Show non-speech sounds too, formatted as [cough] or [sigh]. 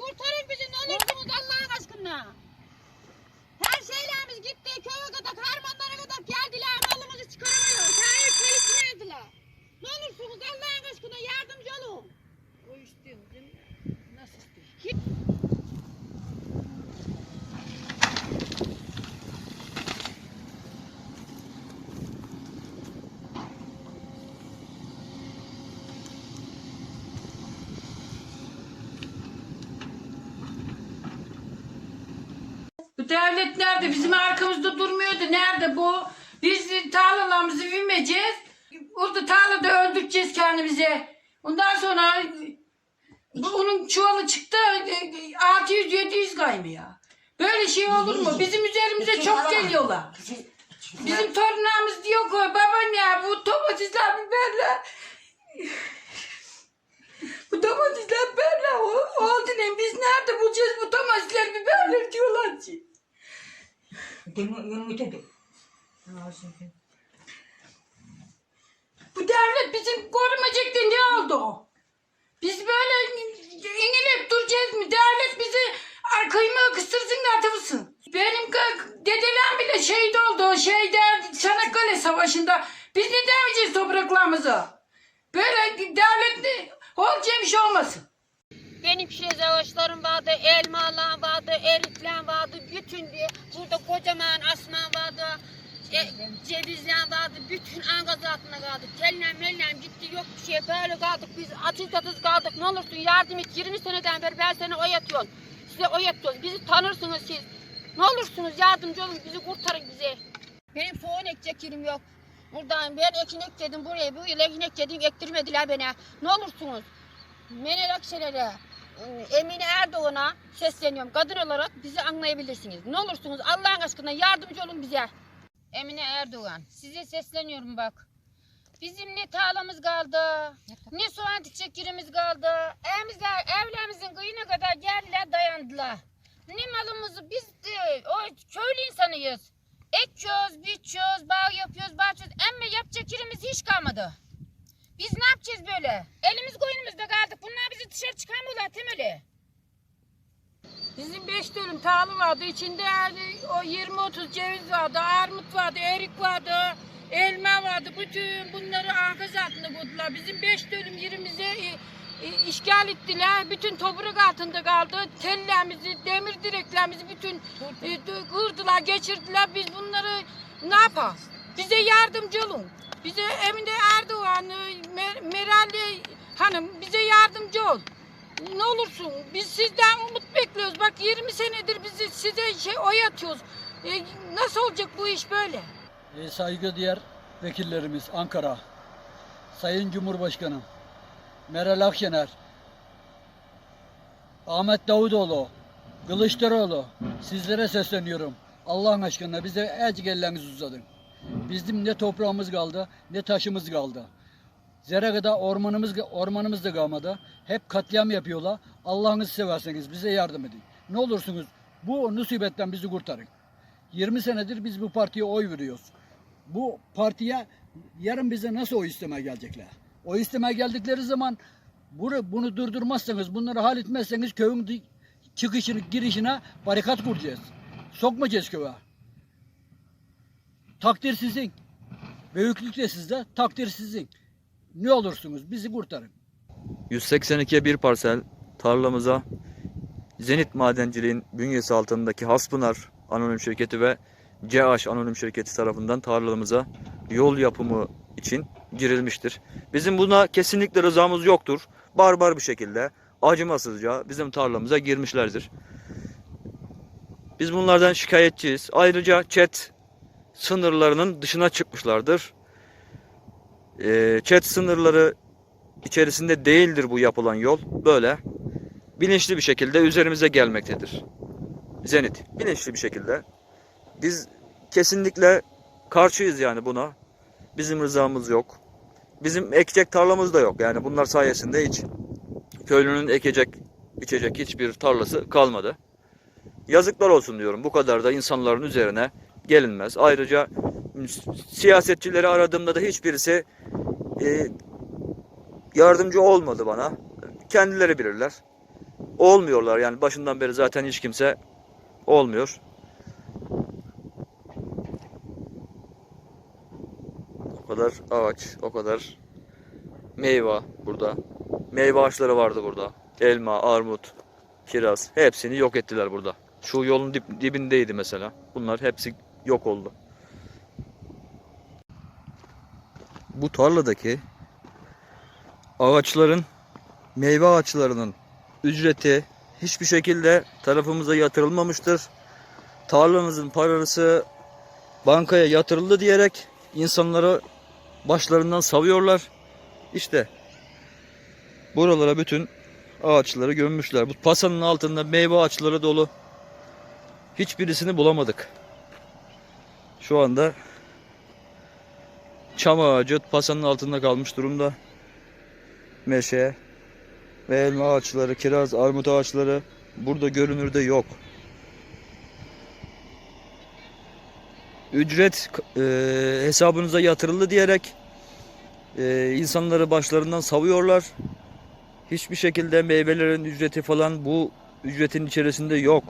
Kurtarın bizi ne olursunuz Allah'ın aşkına. Her şeylerimiz gitti. Köye kadar, harmanlara kadar geldiler. Malımızı çıkaramıyoruz. Hayır polisine erdiler. Ne olursunuz Allah'ın aşkına yardımcı olun. O istiyorum değil mi? Nasıl istiyorsun? Bu devlet nerede? Bizim arkamızda durmuyordu. Nerede bu? Biz tarlalarımızı bilmeyeceğiz. Orada tarlada öldüreceğiz kendimizi. Ondan sonra bu, onun çuvalı çıktı 600-700 kaymıyor. Böyle şey olur mu? Bizim üzerimize çok geliyorlar. Bizim torunlarımız diyor ki babaanne bu domatesler biberler [laughs] bu domatesler biberler o- oldu ne biz nerede bulacağız bu domatesler biberler diyorlar ki. Bu devlet bizim korumayacak da ne oldu? Biz böyle inilip duracağız mı? Devlet bizi kıyma kıstırsın da atılsın. Benim dedelerim bile şehit oldu o şeyde Çanakkale Savaşı'nda. Biz ne demeyeceğiz topraklarımıza? Böyle devlet ne? Olacak bir şey olmasın. Benim şez ağaçlarım vardı, elmalar vardı, erikler vardı, bütün bir- burada kocaman asman vardı, e, cevizler vardı, bütün angaz altına kaldık. Tellem mellem gitti yok bir şey böyle kaldık biz atız atız kaldık ne olursun yardım et 20 seneden beri ben seni oyatıyorum. Size oyatıyoruz bizi tanırsınız siz. Ne olursunuz yardımcı olun bizi kurtarın bize. Benim soğan ekecek yerim yok. Buradan ben ekin ekledim buraya bu yıl ekin ekledim ektirmediler bana. Ne olursunuz. Meral Akşener'e, e, Emine Erdoğan'a sesleniyorum. Kadın olarak bizi anlayabilirsiniz. Ne olursunuz Allah'ın aşkına yardımcı olun bize. Emine Erdoğan, size sesleniyorum bak. Bizim ne tarlamız kaldı, ne soğan çiçeklerimiz kaldı. Evimizler, evlerimizin kıyına kadar geldiler dayandılar. Ne malımızı biz de, o köylü insanıyız. Ekiyoruz, biçiyoruz, bağ yapıyoruz, bahçıyoruz. Ama yapacak yerimiz hiç kalmadı. Biz ne yapacağız böyle? Elimiz koynumuzda kaldık. Bunlar bizi dışarı çıkarmıyorlar temeli. Bizim beş dönüm tarla vardı. İçinde yani o 20-30 ceviz vardı, armut vardı, erik vardı, elma vardı. Bütün bunları arkası altında buldular. Bizim beş dönüm yerimize e, e, işgal ettiler. Bütün toprak altında kaldı. Tellerimizi, demir direklerimizi bütün e, kırdılar, geçirdiler. Biz bunları ne yapalım? Bize yardımcı olun. Bize Emine Erdoğan, e, Mer Meral Hanım bize yardımcı ol. Ne olursun biz sizden umut bekliyoruz. Bak 20 senedir bizi size şey oy atıyoruz. E, nasıl olacak bu iş böyle? E, saygıdeğer vekillerimiz Ankara, Sayın Cumhurbaşkanı Meral Akşener, Ahmet Davutoğlu, Kılıçdaroğlu sizlere sesleniyorum. Allah'ın aşkına bize azıcık ellerinizi uzatın. Bizim ne toprağımız kaldı ne taşımız kaldı. Zerre kadar ormanımız, ormanımız da kalmadı. Hep katliam yapıyorlar. Allah'ınızı severseniz bize yardım edin. Ne olursunuz bu musibetten bizi kurtarın. 20 senedir biz bu partiye oy veriyoruz. Bu partiye yarın bize nasıl oy istemeye gelecekler? Oy istemeye geldikleri zaman bunu, bunu durdurmazsanız, bunları halletmezseniz köyün çıkışını, girişine barikat kuracağız. Sokmayacağız köye. Takdir sizin. Büyüklük de sizde, takdir sizin. Ne olursunuz bizi kurtarın. 182'ye bir parsel tarlamıza Zenit Madenciliğin bünyesi altındaki Haspınar Anonim Şirketi ve CH Anonim Şirketi tarafından tarlamıza yol yapımı için girilmiştir. Bizim buna kesinlikle rızamız yoktur. Barbar bir şekilde acımasızca bizim tarlamıza girmişlerdir. Biz bunlardan şikayetçiyiz. Ayrıca chat sınırlarının dışına çıkmışlardır. Ee, chat sınırları içerisinde değildir bu yapılan yol. Böyle bilinçli bir şekilde üzerimize gelmektedir. Zenit bilinçli bir şekilde. Biz kesinlikle karşıyız yani buna. Bizim rızamız yok. Bizim ekecek tarlamız da yok. Yani bunlar sayesinde hiç köylünün ekecek, içecek hiçbir tarlası kalmadı. Yazıklar olsun diyorum. Bu kadar da insanların üzerine gelinmez. Ayrıca siyasetçileri aradığımda da hiçbirisi e, yardımcı olmadı bana. Kendileri bilirler. olmuyorlar. Yani başından beri zaten hiç kimse olmuyor. O kadar ağaç, o kadar meyve burada. Meyve ağaçları vardı burada. Elma, armut, kiraz hepsini yok ettiler burada. Şu yolun dip, dibindeydi mesela. Bunlar hepsi yok oldu. Bu tarladaki ağaçların meyve ağaçlarının ücreti hiçbir şekilde tarafımıza yatırılmamıştır. Tarlanızın parası bankaya yatırıldı diyerek insanları başlarından savuyorlar. İşte buralara bütün ağaçları gömmüşler. Bu pasanın altında meyve ağaçları dolu. Hiçbirisini bulamadık. Şu anda çam ağacı pasanın altında kalmış durumda. Meşe ve elma ağaçları, kiraz, armut ağaçları burada görünürde yok. Ücret e, hesabınıza yatırıldı diyerek e, insanları başlarından savuyorlar. Hiçbir şekilde meyvelerin ücreti falan bu ücretin içerisinde yok.